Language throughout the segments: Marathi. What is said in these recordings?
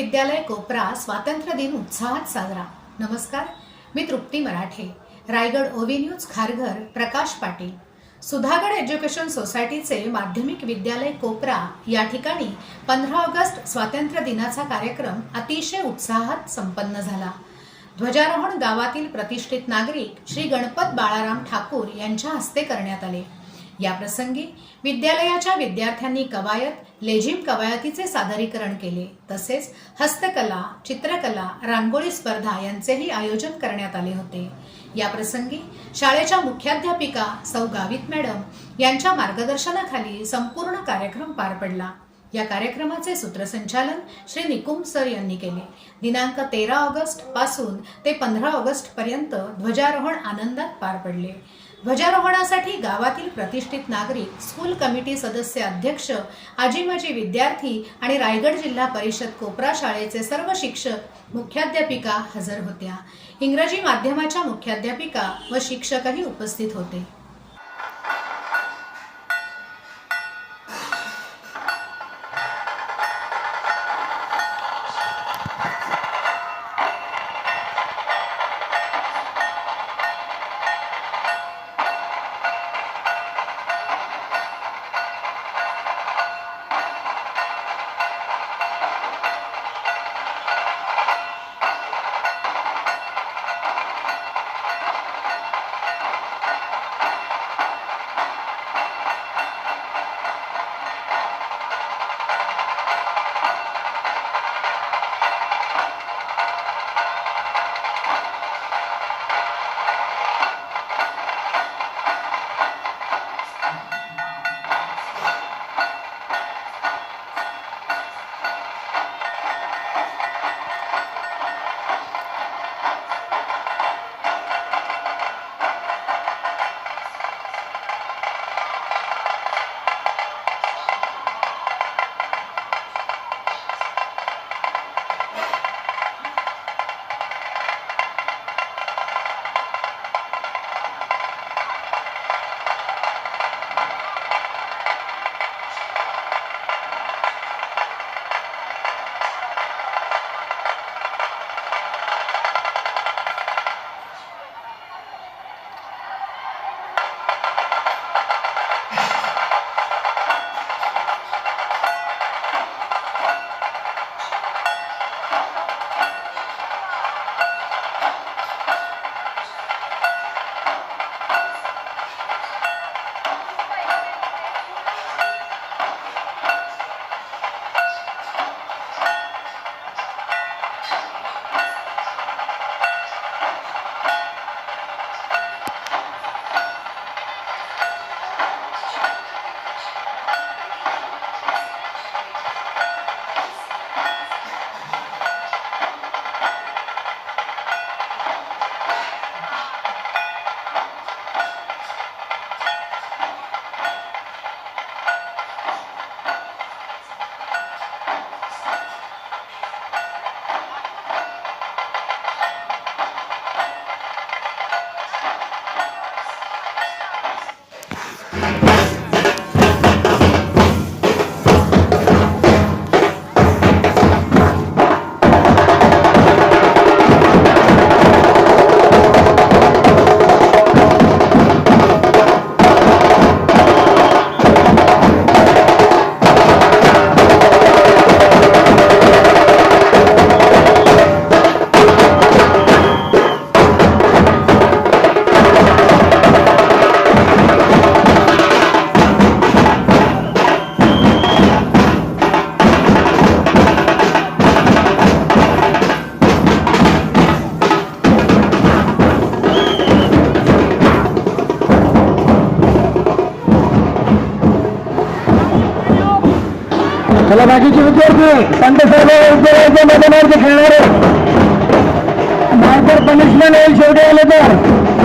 विद्यालय कोपरा स्वातंत्र्य दिन उत्साहात साजरा. नमस्कार मी तृप्ती मराठे. रायगड ओवी न्यूज खारघर प्रकाश पाटील. सुधागड एज्युकेशन सोसायटीचे माध्यमिक विद्यालय कोपरा या ठिकाणी पंधरा ऑगस्ट स्वातंत्र्य दिनाचा कार्यक्रम अतिशय उत्साहात संपन्न झाला. ध्वजारोहण गावातील प्रतिष्ठित नागरिक श्री गणपत बाळाराम ठाकूर यांच्या हस्ते करण्यात आले. या प्रसंगी विद्यालयाच्या विद्यार्थ्यांनी कवायत लेझिम कवायतीचे सादरीकरण केले. तसेच हस्तकला चित्रकला रांगोळी स्पर्धा यांचेही आयोजन करण्यात आले होते. या प्रसंगी शाळेच्या मुख्याध्यापिका सौ. गावित मॅडम यांच्या मार्गदर्शनाखाली संपूर्ण कार्यक्रम पार पडला. या कार्यक्रमाचे सूत्रसंचालन श्री निकुम सर यांनी केले. दिनांक तेरा ऑगस्टपासून ते पंधरा ऑगस्ट पर्यंत ध्वजारोहण आनंदात पार पडले. ध्वजारोहणासाठी गावातील प्रतिष्ठित नागरिक स्कूल कमिटी सदस्य अध्यक्ष आजी माजी विद्यार्थी आणि रायगड जिल्हा परिषद कोपरा शाळेचे सर्व शिक्षक मुख्याध्यापिका हजर होत्या. इंग्रजी माध्यमाच्या मुख्याध्यापिका व शिक्षकही उपस्थित होते. चला बाकीचे विद्यार्थी संत सर्व विद्यालयाच्या मैदानावरती खेळणारे. मार्कर पनिशमेंट होईल शेवटी आले तर.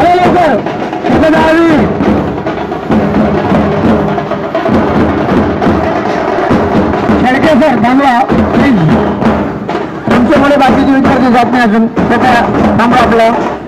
हो लवकर. तिथं दहावी शेडके सर थांबवा. प्लीज. तुमच्यामुळे बाकीचे विद्यार्थी जात नाही अजून. त्याचा थांबवा आपलं.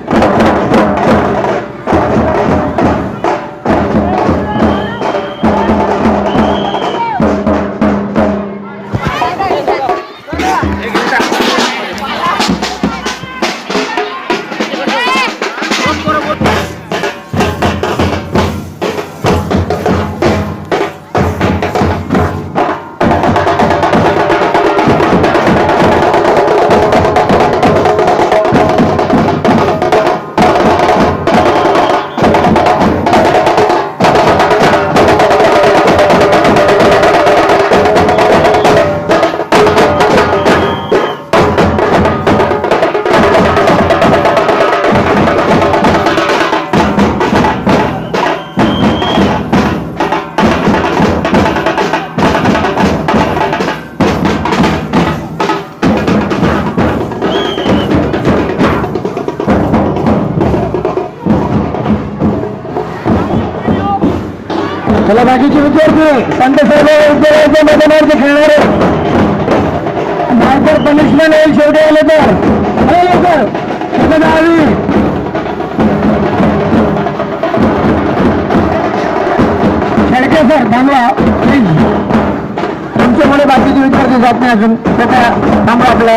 चला बाकीचे विद्यार्थी संत सर्व विद्यालयाच्या मैदानावरती खेळणारे. नाहीतर पनिशमेंट होईल शेवटी आले तर. अरे लवकर. सगळं दहावी सर थांबवा प्लीज. तुमच्यामुळे बाकीचे विद्यार्थी जात नाही अजून. कृपया थांबवा आपलं